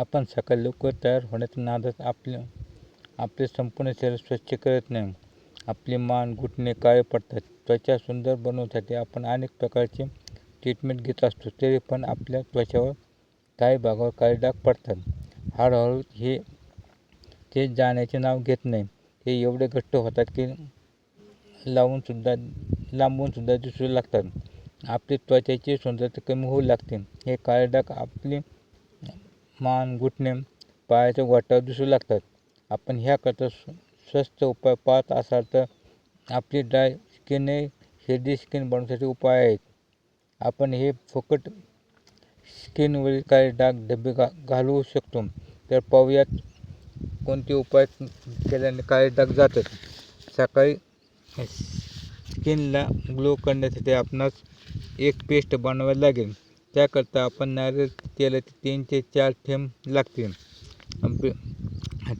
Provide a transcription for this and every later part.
आपण सकाळी लवकर तयार होण्याच्या नादात आपले आपले संपूर्ण शरीर स्वच्छ करत नाही. आपली मान घुटणे काळे पडतात. त्वचा सुंदर बनवण्यासाठी आपण अनेक प्रकारचे ट्रीटमेंट घेत असतो. तरी पण आपल्या त्वचावर काही भागावर काळे डाग पडतात. हळूहळू हे ते जाण्याचे नाव घेत नाही. हे एवढे घट्ट होतात की लावूनसुद्धा लांबूनसुद्धा दिसू लागतात. आपली त्वचेची सुंदरता कमी होऊ लागते. हे काळे डाग आपली मान घुटणे पायाच्या वाटा दिसू लागतात. आपण ह्याकरता स्व स्वस्त उपाय पाहत असाल तर आपली ड्राय स्किनही हेल्दी स्किन बनवण्यासाठी उपाय आहेत. आपण हे फुकट स्किनवरील काही डाग डबे घा घालवू शकतो. तर पाहूयात कोणते उपाय केल्याने काळे डाग जातात. सकाळी स्किनला ग्लो करण्यासाठी आपणास एक पेस्ट बनवायला लागेल. त्याकरता आपण नारळ तेलाचे तीन ते चार थेंब लागतील.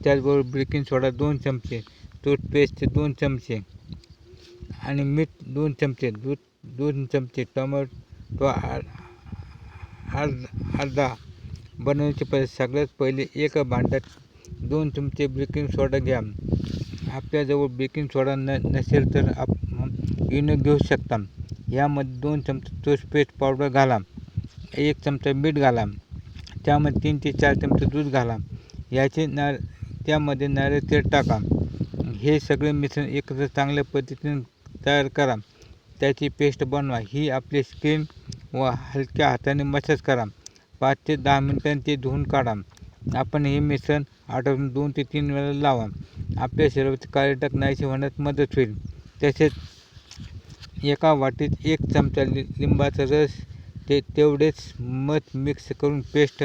त्याचबरोबर बेकिंग सोडा दोन चमचे टूथपेस्टचे दोन चमचे आणि मीठ दोन चमचे दूध दोन चमचे टोमॅटो आ- अर्धा बनवण्याची पद्धत सगळ्यात पहिले एका भांड्यात दोन चमचे बेकिंग सोडा घ्या. आपल्याजवळ बेकिंग सोडा न नसेल तर आप इनो घेऊ शकता. यामध्ये दोन चमचे टूथपेस्ट पावडर घाला. एक चमचा मीठ घाला. त्यामध्ये तीन ते चार चमचे दूध घाला. याचे नार त्यामध्ये नारळ तेल टाका. हे सगळे मिश्रण एकत्र चांगल्या पद्धतीने तयार करा. त्याची पेस्ट बनवा. ही आपली स्किन व हलक्या हाताने मसाज करा. पाच ते दहा मिनिटांनी ते धुवून काढा. आपण हे मिश्रण आठवडून दोन ते तीन वेळा लावा. आपल्या शरीराचे काळे डाग नाहीसे होण्यास मदत होईल. तसेच एका वाटीत एक चमचा लि लिंबाचा रस ते तेवढेच मध मिक्स करून पेस्ट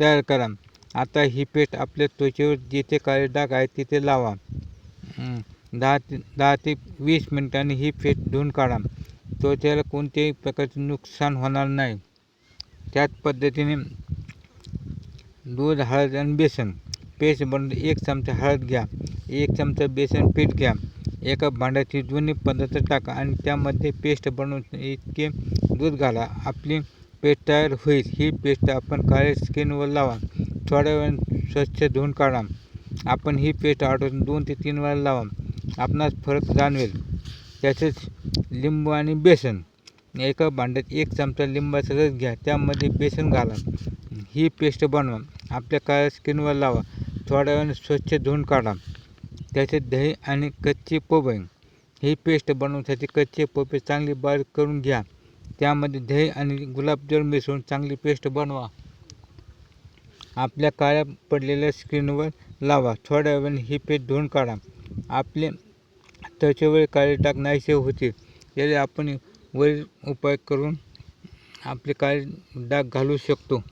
तयार करा. आता ही पेस्ट आपल्या त्वचेवर जिथे काळे डाग आहेत तिथे लावा. दहा ते दहा ते वीस मिनिटांनी ही पेस्ट धुवून काढा. त्वचेला कोणत्याही प्रकारचे नुकसान होणार नाही. त्याच पद्धतीने दूध हळद आणि बेसन. पेस्ट बनवून एक चमचा हळद घ्या. एक चमचा बेसन पीठ घ्या. एका भांड्यातील दोन्ही पदार्थ टाका आणि त्यामध्ये पेस्ट बनवून इतके दूध घाला. आपली पेस्ट तयार होईल. ही पेस्ट आपण काळ्या स्किनवर लावा. थोड्या वेळाने स्वच्छ धुवून काढा. आपण ही पेस्ट आठवून दोन ते तीन वेळा लावा. आपणास फरक जाणवेल. तसेच लिंबू आणि बेसन. एका भांड्यात एक चमचा लिंबाचा रस घ्या. त्यामध्ये बेसन घाला. ही पेस्ट बनवा. आपल्या काळ्या स्किनवर लावा. थोड्या वेळाने स्वच्छ धुवून काढा. त्याचे दही आणि कच्चे पोहे ही पेस्ट बनवण्यासाठी कच्चे पोपे चांगले बारीक करून घ्या. त्यामध्ये दही आणि गुलाबजल मिसळून चांगली पेस्ट बनवा. आपल्या काळ्या पडलेल्या स्किनवर लावा. थोड्या वेळाने ही पेस्ट धुवून काढा. आपले त्वचेवर काळे डाग नाहीसे होतील. याला आपण वरील उपाय करून आपले काळे डाग घालू शकतो.